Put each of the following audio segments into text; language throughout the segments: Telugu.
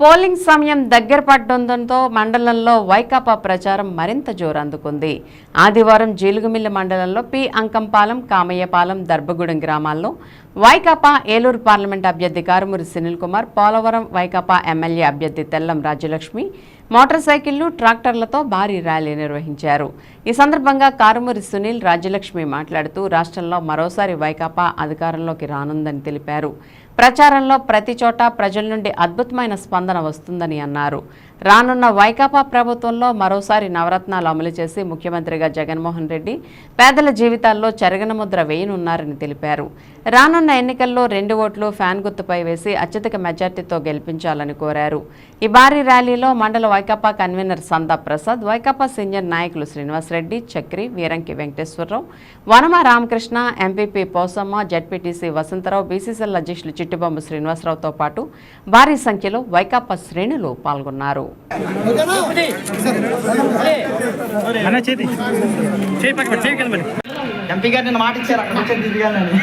పోలింగ్ సమయం దగ్గర పడడంతో మండలంలో వైకాపా ప్రచారం మరింత జోరందుకుంది. ఆదివారం జీలుగుమిల్లి మండలంలో పి. అంకంపాలెం కామయ్యపాలెం దర్భగూడెం గ్రామాల్లో వైకాపా ఏలూరు పార్లమెంట్ అభ్యర్థి కారుమూరి సునీల్ కుమార్ పోలవరం వైకాపా ఎమ్మెల్యే అభ్యర్థి తెల్లం రాజ్యలక్ష్మి మోటార్ సైకిళ్ళు ట్రాక్టర్లతో భారీ ర్యాలీ నిర్వహించారు. ఈ సందర్భంగా కారుమూరి సునీల్ రాజ్యలక్ష్మి మాట్లాడుతూ రాష్ట్రంలో మరోసారి వైకాపా అధికారంలోకి రానుందని తెలిపారు. ప్రచారంలో ప్రతి చోట ప్రజల నుండి అద్భుతమైన స్పందన వస్తుందని అన్నారు. రానున్న వైకాపా ప్రభుత్వంలో మరోసారి నవరత్నాలు అమలు చేసి ముఖ్యమంత్రిగా జగన్మోహన్ రెడ్డి పేదల జీవితాల్లో చెరగన ముద్ర వేయనున్నారని తెలిపారు. రానున్న ఎన్నికల్లో రెండు ఓట్లు ఫ్యాన్ గుర్తుపై వేసి అత్యధిక మెజార్టీతో గెలిపించాలని కోరారు. ఈ భారీ ర్యాలీలో మండల వైకాపా కన్వీనర్ సందా ప్రసాద్ వైకాపా సీనియర్ నాయకులు Srinivasareddy Chakri Veeranki Venkateswararao Vanama Ramakrishna MPP Posamma ZPTC Vasantharao BCCL అధ్యక్షులు చిట్టిబొమ్మ శ్రీనివాసరావుతో పాటు భారీ సంఖ్యలో వైకాపా శ్రేణులు పాల్గొన్నారు. ఎంపీ గారు నిన్న మాట ఇచ్చారు అక్కడ నుంచి దిగాలని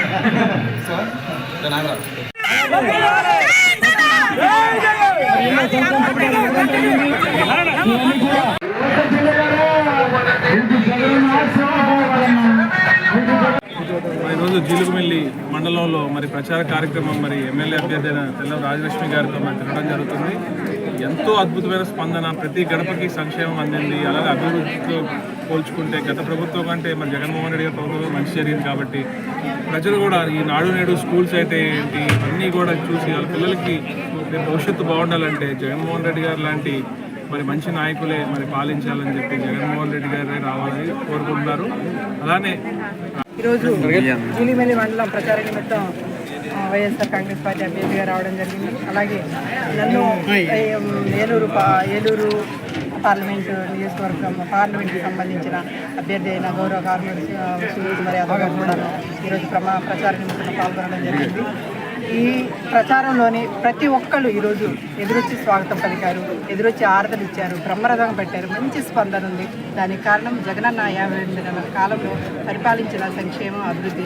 మరి ఈరోజు జీలుగుమిల్లి మండలంలో మరి ప్రచార కార్యక్రమం మరి ఎమ్మెల్యే అభ్యర్థి అయిన తెల్లం రాజలక్ష్మి గారితో మరి తిరగడం జరుగుతుంది. ఎంతో అద్భుతమైన స్పందన ప్రతి గడపకి సంక్షేమం అందింది అలాగే అభివృద్ధితో పోల్చుకుంటే గత ప్రభుత్వం కంటే మరి జగన్మోహన్ రెడ్డి గారి ప్రభుత్వం మంచి జరిగింది కాబట్టి ప్రజలు కూడా ఈ నాడు నేడు స్కూల్స్ అయితే ఏంటి అన్నీ కూడా చూసి వాళ్ళ పిల్లలకి భవిష్యత్తు బాగుండాలంటే జగన్మోహన్ రెడ్డి గారు లాంటి మరి మంచి నాయకులే మరి పాలించాలని చెప్పి జగన్మోహన్ రెడ్డి గారే రావాలని కోరుకుంటున్నారు. అలానే ఈరోజు మండలం ప్రచార నిమిత్తం వైఎస్ఆర్ కాంగ్రెస్ పార్టీ అభ్యర్థిగా రావడం జరిగింది. అలాగే నన్ను ఏలూరు పా- ఏలూరు పార్లమెంటు నియోజకవర్గం పార్లమెంట్కి సంబంధించిన అభ్యర్థి అయిన గౌరవ కార్మిక సునీల్ కుమార్ యాదవ్ గారు కూడా ఈరోజు ప్రమా ప్రచార నిమిత్తం పాల్గొనడం జరిగింది. ఈ ప్రచారంలోని ప్రతి ఒక్కళ్ళు ఈరోజు ఎదురొచ్చి స్వాగతం పలికారు ఎదురొచ్చి ఆరతలు ఇచ్చారు బ్రహ్మరథం పెట్టారు మంచి స్పందన ఉంది. దానికి కారణం జగనన్న యాభై ఎనిమిది నెలల కాలంలో పరిపాలించిన సంక్షేమం అభివృద్ధి